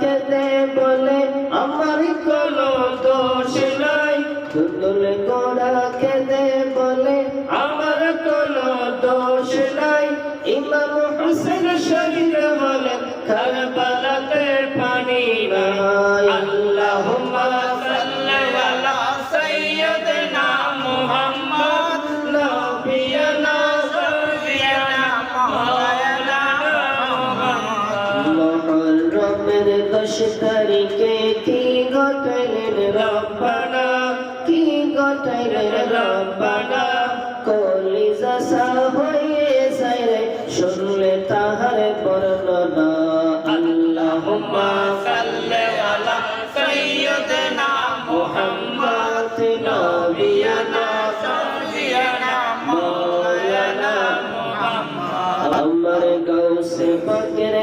খেতে বলে, আমার কোনো দোষ নাই। বদলে গোড়া খেতে বলে, আমার কোনো দোষ নাই। ইমাম হোসেন শহীদ বলে কারবালাতে তারিখে কি ঘটাইলেন রব্বানা? কি ঘটাইলেন রব্বানা? কলিজা সা হয়ে যায় রে, শুনলে তাহার বর্ণনা। আল্লাহুম্মা সাল্লি আলা সাইয়্যিদিনা মুহাম্মদ, নবিয়ানা পাকের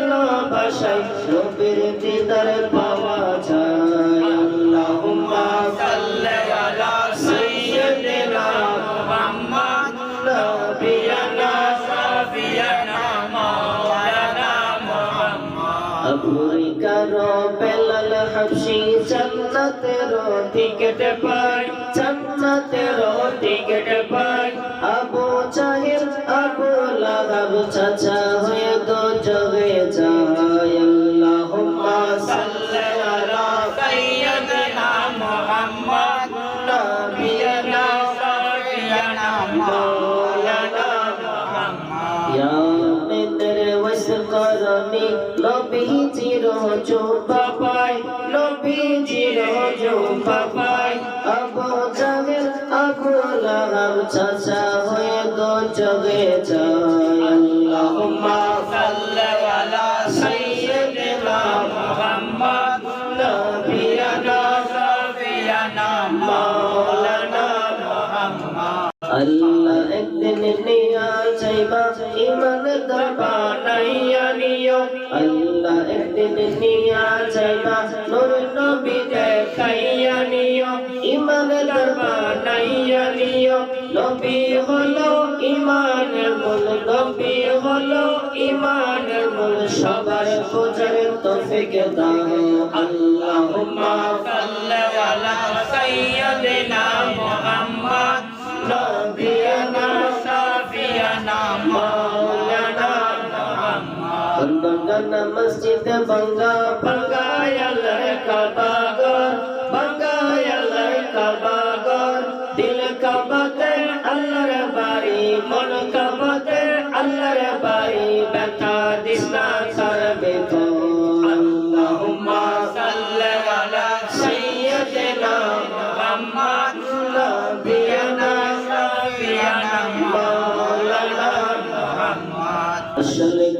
ভালোবাসায়, রবের দিদার পাওয়া যায়। আল্লাহুম্মা সাল্লি আলা সাইয়্যিদিনা মুহাম্মদ। নবিয়ানা সাফিয়ানা মাওলানা টিকেট পাই। আবু জাহিল, আবু লাহাব চাচা। ওয়াস করনি নবী চির জোবা পাই নবী চির জোবা পাই আবু জাহেল আবু লাহাব চাচা হয়ে দো জগে যায়। আল্লাহুম্মা সাল্লি আলা সাইয়্যিদিনা মুহাম্মদ নবিয়ানা সাফিয়ানা মাওলানা মুহাম্মদ। আল্লাহ একদিন নিয়া আল্লাহ একদিন নিয়া যাইবা নূর নবী দেখাইয়া নিও ইমান দরবানাইয়া নিও। নবী হলো ইমানের মূল, নবী হলো ইমানের মূল, সবার খোঁজার তৌফিক দাও। আল্লাহুম্মা সাল্লি আলা সাইয়্যিদিনা মুহাম্মদ। मस्जिद बंगा बंगा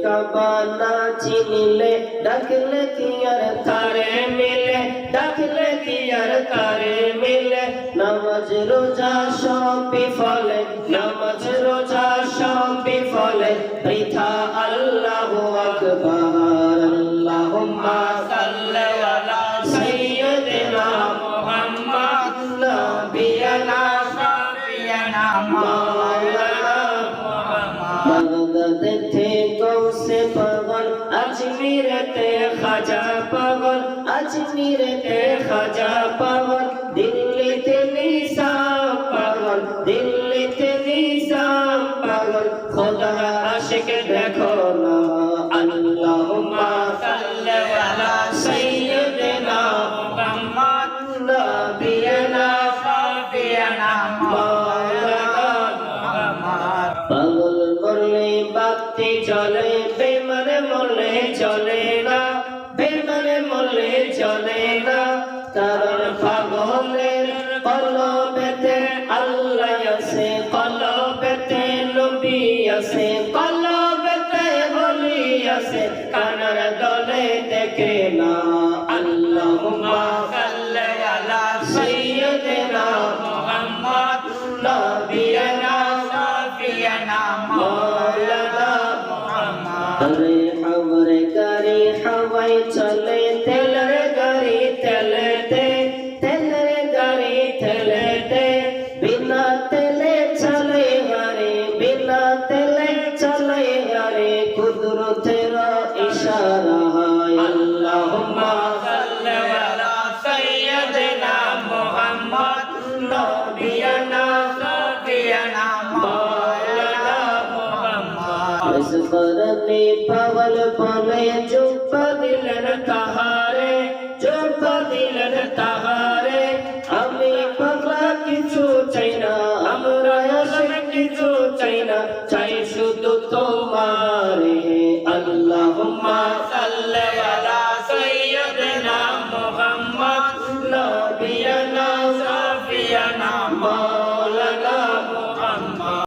আসলে কাবা না চিনিলে ডাকলে কি আর তারে মিলে ডাকলে কি আর তারে মিলে নামাজ রোজা সব বিফলে নামাজ রোজা সব বিফলে বৃথা আল্লাহু আকবার আল্লাহুম্মা সাল্লি আলা সাইয়্যিদিনা মুহাম্মদ নবিয়ানা মাওলানা বাগদাদেতে গৌসে পাগল আজমিরেতে খাজা পাগল আজমিরেতে খাজা পাগল। দিল্লিতে নিসাম পাগল, দিল্লিতে নিসাম পাগল। খোদা আশিক দেখো না মরলে চলে না বেমানে মরলে চলে না। কারণ পাগলের কলবেতে আল্লাহ আছে, কলবেতে নবী আছে, কলবেতে হলি আছে। কানার দলে দেখে না আল্লাহুম্মা চলে তেলের গাড়ি তেলেতে তেলের গাড়ি তেলেতে। বিনা তেলে চলে হারে বিনা তেলে চলে হারে কুদরতের ইশারা হয়। আল্লাহুম্মা সাল্লি আলা সাইয়্যিদিনা মুহাম্মদ নবিয়ানা সাবিয়ানা মাওলানা মুহাম্মদ। ইসবরতে পাওয়াল পালে দিলেন তাহারে জন্ম দিলেন তাহারে। আমি পাগলা কিছু চাই না, আমরা আসলে কিছু চাই না। চাই শুধু তোমারে আল্লাহ সাল্লাহ সাইয়্যিদনা মুহাম্মদ নবিয়ান